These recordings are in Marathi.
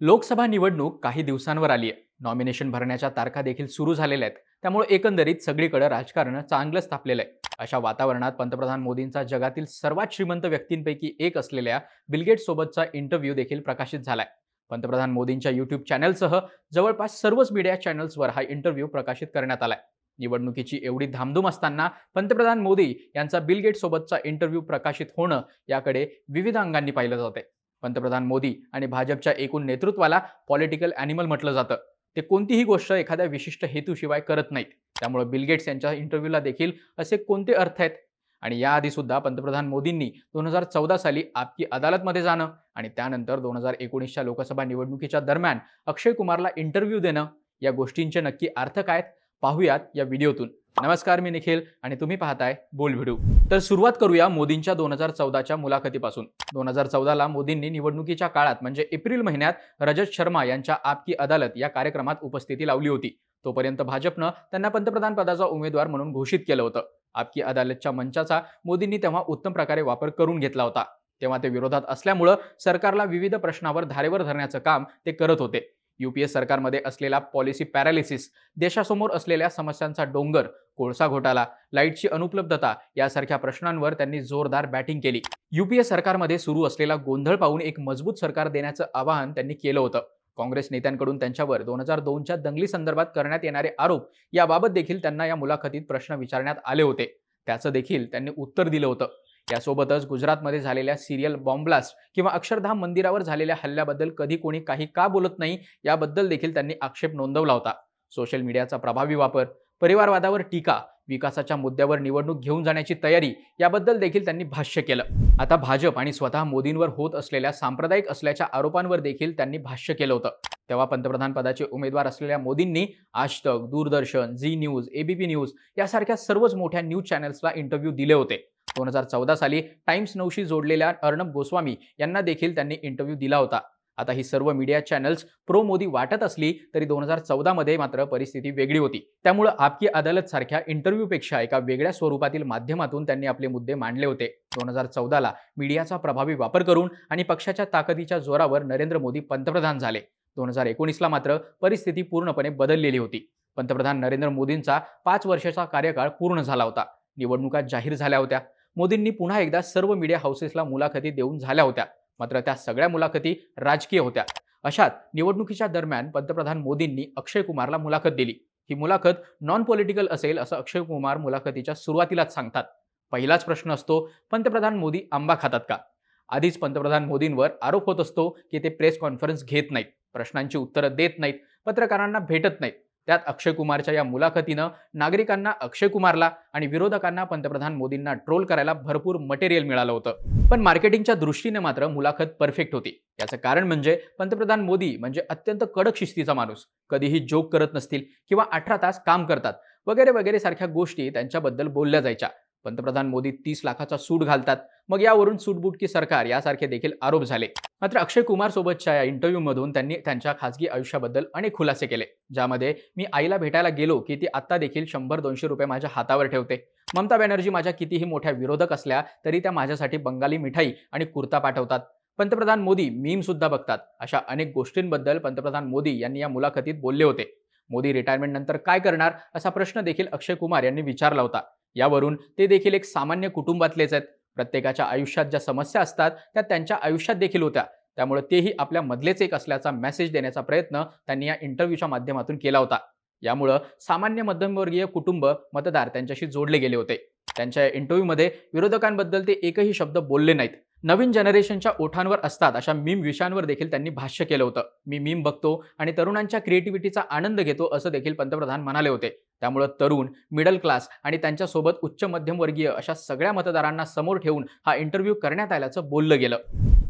लोकसभा निवडणूक काही दिवसांवर आली आहे नॉमिनेशन भरण्याच्या तारखा देखील सुरू झालेल्या आहेत. त्यामुळे एकंदरीत सगळीकडे राजकारण चांगलंच तापलेलं आहे. अशा वातावरणात पंतप्रधान मोदींचा जगातील सर्वात श्रीमंत व्यक्तींपैकी एक असलेल्या बिलगेट सोबतचा इंटरव्ह्यू देखील प्रकाशित झालाय. पंतप्रधान मोदींच्या युट्यूब चॅनलसह जवळपास सर्वच मीडिया चॅनल्सवर हा इंटरव्ह्यू प्रकाशित करण्यात आलाय. निवडणुकीची एवढी धामधूम असताना पंतप्रधान मोदी यांचा बिल गेट सोबतचा इंटरव्ह्यू प्रकाशित होणं याकडे विविध अंगांनी पाहिलं जाते पंतप्रधान मोदी आणि भाजपच्या एकूण नेतृत्वाला पॉलिटिकल अॅनिमल म्हटलं जातं. ते कोणतीही गोष्ट एखाद्या विशिष्ट हेतूशिवाय करत नाहीत. त्यामुळे बिलगेट्स यांच्या इंटरव्ह्यूला देखील असे कोणते अर्थ आहेत? आणि याआधी सुद्धा पंतप्रधान मोदींनी दोन हजार चौदा साली आपकी अदालतमध्ये जाणं आणि त्यानंतर दोन हजार एकोणीसच्या लोकसभा निवडणुकीच्या दरम्यान अक्षय कुमारला इंटरव्ह्यू देणं या गोष्टींचे नक्की अर्थ काय आहेत? पाहूयात या व्हिडिओतून नमस्कार मी निखिल आणि तुम्ही पाहताय बोल व्हिडिओ. तर सुरुवात करूया मोदींच्या दोन हजार चौदाच्या मुलाखतीपासून. दोन हजार चौदाला मोदींनी निवडणुकीच्या काळात म्हणजे एप्रिल महिन्यात रजत शर्मा यांच्या आपकी अदालत या कार्यक्रमात उपस्थिती लावली होती. तोपर्यंत भाजपनं त्यांना पंतप्रधान पदाचा उमेदवार म्हणून घोषित केलं होतं. आपकी अदालतच्या मंचाचा मोदींनी तेव्हा उत्तम प्रकारे वापर करून घेतला होता. तेव्हा ते विरोधात असल्यामुळं सरकारला विविध प्रश्नावर धारेवर धरण्याचं काम ते करत होते. युपीए सरकारमध्ये असलेला पॉलिसी पॅरालिसिस देशासमोर असलेल्या समस्यांचा डोंगर कोळसा घोटाळा लाईटची अनुपलब्धता यासारख्या प्रश्नांवर त्यांनी जोरदार बॅटिंग केली. युपीए सरकारमध्ये सुरू असलेला गोंधळ पाहून एक मजबूत सरकार देण्याचं आवाहन त्यांनी केलं होतं. काँग्रेस नेत्यांकडून त्यांच्यावर दोन हजार दोनच्या दंगली संदर्भात करण्यात येणारे आरोप याबाबत देखील त्यांना या मुलाखतीत प्रश्न विचारण्यात आले होते. त्याचं देखील त्यांनी उत्तर दिलं होतं. यासोबतच गुजरातमध्ये झालेल्या सिरियल बॉम्ब्लास्ट किंवा अक्षरधाम मंदिरावर झालेल्या हल्ल्याबद्दल कधी कोणी काही का बोलत नाही याबद्दल देखील त्यांनी आक्षेप नोंदवला होता. सोशल मीडियाचा प्रभावी वापर परिवारवादावर टीका विकासाच्या मुद्द्यावर निवडणूक घेऊन जाण्याची तयारी याबद्दल देखील त्यांनी भाष्य केलं. आता भाजप आणि स्वतः मोदींवर होत असलेल्या सांप्रदायिक असल्याच्या आरोपांवर देखील त्यांनी भाष्य केलं होतं. तेव्हा पंतप्रधान पदाचे उमेदवार असलेल्या मोदींनी Aajtak Doordarshan Zee news ABP news यासारख्या सर्वच मोठ्या न्यूज चॅनल्सला इंटरव्ह्यू दिले होते. दोन हजार चौदा साली टाइम्स नऊशी जोडलेल्या अर्णब गोस्वामी यांना देखील त्यांनी इंटरव्ह्यू दिला होता. आता ही सर्व मीडिया चॅनल्स प्रो मोदी वाटत असली तरी दोन हजार चौदामध्ये मात्र परिस्थिती वेगळी होती. त्यामुळं आपकी अदालत सारख्या इंटरव्ह्यूपेक्षा एका वेगळ्या स्वरूपातील माध्यमातून त्यांनी आपले मुद्दे मांडले होते. दोन हजार चौदाला मीडियाचा प्रभावी वापर करून आणि पक्षाच्या ताकदीच्या जोरावर नरेंद्र मोदी पंतप्रधान झाले. दोन हजार एकोणीसला मात्र परिस्थिती पूर्णपणे बदललेली होती. पंतप्रधान नरेंद्र मोदींचा पाच वर्षाचा कार्यकाळ पूर्ण झाला होता. निवडणुका जाहीर झाल्या होत्या. मोदींनी पुन्हा एकदा सर्व मीडिया हाऊसेसला मुलाखती देऊन झाल्या होत्या. मात्र त्या सगळ्या मुलाखती राजकीय होत्या. अशात निवडणुकीच्या दरम्यान पंतप्रधान मोदींनी अक्षय कुमारला मुलाखत दिली. ही मुलाखत नॉन पॉलिटिकल असेल असं अक्षय कुमार मुलाखतीच्या सुरुवातीलाच सांगतात. पहिलाच प्रश्न असतो पंतप्रधान मोदी आंबा खातात का? आधीच पंतप्रधान मोदींवर आरोप होत असतो की ते प्रेस कॉन्फरन्स घेत नाहीत. प्रश्नांची उत्तरं देत नाहीत. पत्रकारांना भेटत नाहीत. त्यात अक्षय कुमारच्या या मुलाखतीनं नागरिकांना अक्षय कुमारला आणि विरोधकांना पंतप्रधान मोदींना ट्रोल करायला भरपूर मटेरियल मिळालं होतं. पण मार्केटिंगच्या दृष्टीने मात्र मुलाखत परफेक्ट होती. याचं कारण म्हणजे पंतप्रधान मोदी म्हणजे अत्यंत कडक शिस्तीचा माणूस. कधीही जोक करत नसतील किंवा अठरा तास काम करतात. वगैरे वगैरे सारख्या गोष्टी त्यांच्याबद्दल बोलल्या जायच्या. पंतप्रधान मोदी तीस लाखाचा सूट घालतात. मग यावरून सूटबुटकी सरकार यासारखे देखील आरोप झाले. मात्र अक्षय कुमार सोबतच्या या इंटरव्ह्यूमधून त्यांनी त्यांच्या खासगी आयुष्याबद्दल अनेक खुलासे केले. ज्यामध्ये मी आईला भेटायला गेलो की ती आत्ता देखील शंभर दोनशे रुपये माझ्या हातावर ठेवते. ममता बॅनर्जी माझ्या कितीही मोठ्या विरोधक असल्या तरी त्या माझ्यासाठी बंगाली मिठाई आणि कुर्ता पाठवतात. पंतप्रधान मोदी मीम सुद्धा बघतात. अशा अनेक गोष्टींबद्दल पंतप्रधान मोदी यांनी या मुलाखतीत बोलले होते. मोदी रिटायरमेंट नंतर काय करणार असा प्रश्न देखील अक्षय कुमार यांनी विचारला होता. यावरून ते देखील एक सामान्य कुटुंबातलेच आहेत. प्रत्येकाच्या आयुष्यात ज्या समस्या असतात त्या त्यांच्या आयुष्यात देखील होत्या. त्यामुळे तेही आपल्या मधलेच एक असल्याचा मेसेज देण्याचा प्रयत्न त्यांनी या इंटरव्ह्यूच्या माध्यमातून केला होता. यामुळं सामान्य मध्यमवर्गीय कुटुंब मतदार त्यांच्याशी जोडले गेले होते. त्यांच्या इंटरव्ह्यूमध्ये विरोधकांबद्दल ते एकही शब्द बोलले नाहीत. नवीन जनरेशनच्या ओठांवर असतात. अशा मीम विषयांवर देखील त्यांनी भाष्य केलं होतं. मी मीम बघतो आणि तरुणांच्या क्रिएटिव्हिटीचा आनंद घेतो असं देखील पंतप्रधान म्हणाले होते. त्यामुळं तरुण मिडल क्लास आणि त्यांच्यासोबत उच्च मध्यमवर्गीय अशा सगळ्या मतदारांना समोर ठेवून हा इंटरव्ह्यू करण्यात आल्याचं बोललं गेलं.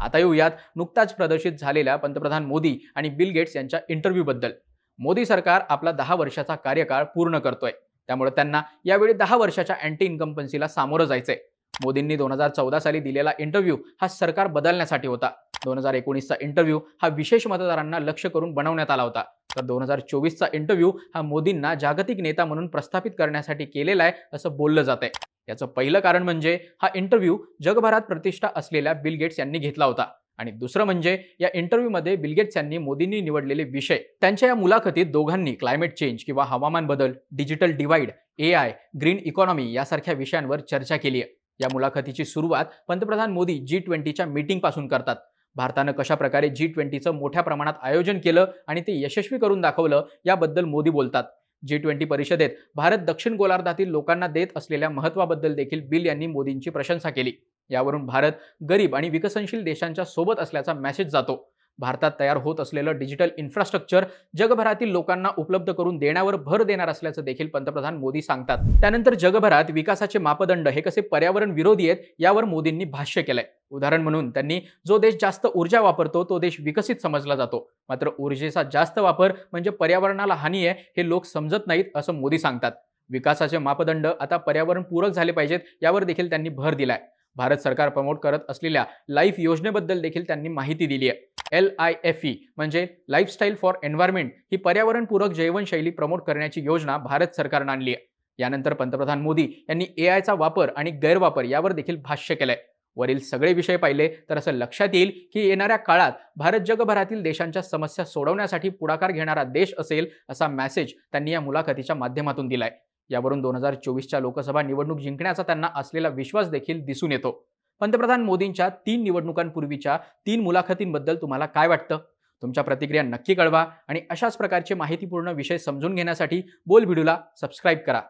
आता येऊयात नुकताच प्रदर्शित झालेल्या पंतप्रधान मोदी आणि बिल गेट्स यांच्या इंटरव्ह्यूबद्दल मोदी सरकार आपला दहा वर्षाचा कार्यकाळ पूर्ण करतोय. त्यामुळे त्यांना यावेळी दहा वर्षाच्या अँटी इन्कम्पन्सीला सामोरं जायचंय. मोदींनी दोन हजार चौदा साली दिलेला इंटरव्ह्यू हा सरकार बदलण्यासाठी होता. दोन हजार एकोणीसचा इंटरव्ह्यू हा विशेष मतदारांना लक्ष करून बनवण्यात आला होता. तर दोन हजार चोवीसचा इंटरव्ह्यू हा मोदींना जागतिक नेता म्हणून प्रस्थापित करण्यासाठी केलेला आहे असं बोललं जात आहे. याचं पहिलं कारण म्हणजे हा इंटरव्ह्यू जगभरात प्रतिष्ठा असलेल्या बिल गेट्स यांनी घेतला होता. आणि दुसरं म्हणजे या इंटरव्ह्यूमध्ये बिलगेट्स यांनी मोदींनी निवडलेले विषय. त्यांच्या या मुलाखतीत दोघांनी क्लायमेट चेंज किंवा हवामान बदल digital divide A I green economy यासारख्या विषयांवर चर्चा केली आहे. या मुलाखतीची सुरुवात पंतप्रधान मोदी जी ट्वेंटीच्या मीटिंगपासून करतात. भारतानं कशा प्रकारे जी ट्वेंटीचं मोठ्या प्रमाणात आयोजन केलं आणि ते यशस्वी करून दाखवलं याबद्दल मोदी बोलतात. जी ट्वेंटी परिषदेत भारत दक्षिण गोलार्धातील लोकांना देत असलेल्या महत्वाबद्दल देखील बिल यांनी मोदींची प्रशंसा केली. यावरून भारत गरीब आणि विकसनशील देशांच्या सोबत असल्याचा मेसेज जातो. भारतात तयार होत असलेलं डिजिटल इन्फ्रास्ट्रक्चर जगभरातील लोकांना उपलब्ध करून देण्यावर भर देणार असल्याचं देखील पंतप्रधान मोदी सांगतात. त्यानंतर जगभरात विकासाचे मापदंड हे कसे पर्यावरण विरोधी आहेत यावर मोदींनी भाष्य केलंय. उदाहरण म्हणून त्यांनी जो देश जास्त ऊर्जा वापरतो तो देश विकसित समजला जातो. मात्र ऊर्जेचा जास्त वापर म्हणजे पर्यावरणाला हानी आहे हे लोक समजत नाहीत असं मोदी सांगतात. विकासाचे मापदंड आता पर्यावरण पूरक झाले पाहिजेत यावर देखील त्यांनी भर दिलाय. भारत सरकार प्रमोट करत असलेल्या लाईफ योजनेबद्दल देखील त्यांनी माहिती दिली आहे. एल आय एफ ई म्हणजे लाईफस्टाईल फॉर एन्व्हायरमेंट ही पर्यावरणपूरक जीवनशैली प्रमोट करण्याची योजना भारत सरकारनं आणली आहे. यानंतर पंतप्रधान मोदी यांनी ए आयचा वापर आणि गैरवापर यावर देखील भाष्य केलंय. वरील सगळे विषय पाहिले तर असं लक्षात येईल की येणाऱ्या काळात भारत जगभरातील देशांच्या समस्या सोडवण्यासाठी पुढाकार घेणारा देश असेल असा मेसेज त्यांनी या मुलाखतीच्या माध्यमातून दिलाय. यावरून दोन हजार चोवीसच्या लोकसभा निवडणूक जिंकण्याचा त्यांना असलेला विश्वास देखील दिसून येतो. पंतप्रधान मोदींच्या तीन निवडणुकांपूर्वीच्या तीन मुलाखतींबद्दल तुम्हाला काय वाटतं? तुमच्या प्रतिक्रिया नक्की कळवा आणि अशाच प्रकारचे माहितीपूर्ण विषय समजून घेण्यासाठी बोल व्हिडिओला सबस्क्राईब करा.